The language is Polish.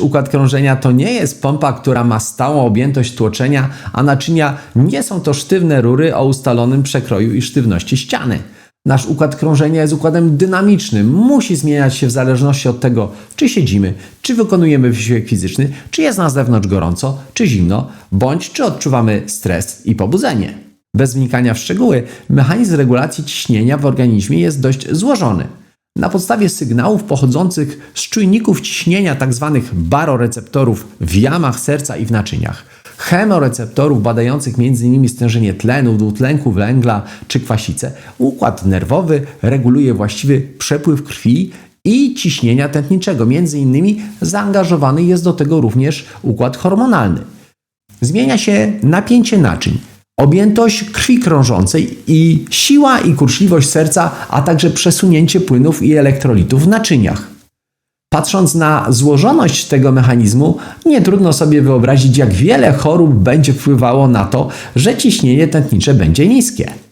Układ krążenia to nie jest pompa, która ma stałą objętość tłoczenia, a naczynia nie są to sztywne rury o ustalonym przekroju i sztywności ściany. Nasz układ krążenia jest układem dynamicznym, musi zmieniać się w zależności od tego, czy siedzimy, czy wykonujemy wysiłek fizyczny, czy jest na zewnątrz gorąco, czy zimno, bądź czy odczuwamy stres i pobudzenie. Bez wnikania w szczegóły, mechanizm regulacji ciśnienia w organizmie jest dość złożony. Na podstawie sygnałów pochodzących z czujników ciśnienia tzw. baroreceptorów w jamach serca i w naczyniach, chemoreceptorów badających m.in. stężenie tlenu, dwutlenku węgla czy kwasicę, układ nerwowy reguluje właściwy przepływ krwi i ciśnienia tętniczego. M.in. zaangażowany jest do tego również układ hormonalny. Zmienia się napięcie naczyń, objętość krwi krążącej i siła i kurczliwość serca, a także przesunięcie płynów i elektrolitów w naczyniach. Patrząc na złożoność tego mechanizmu, nie trudno sobie wyobrazić, jak wiele chorób będzie wpływało na to, że ciśnienie tętnicze będzie niskie.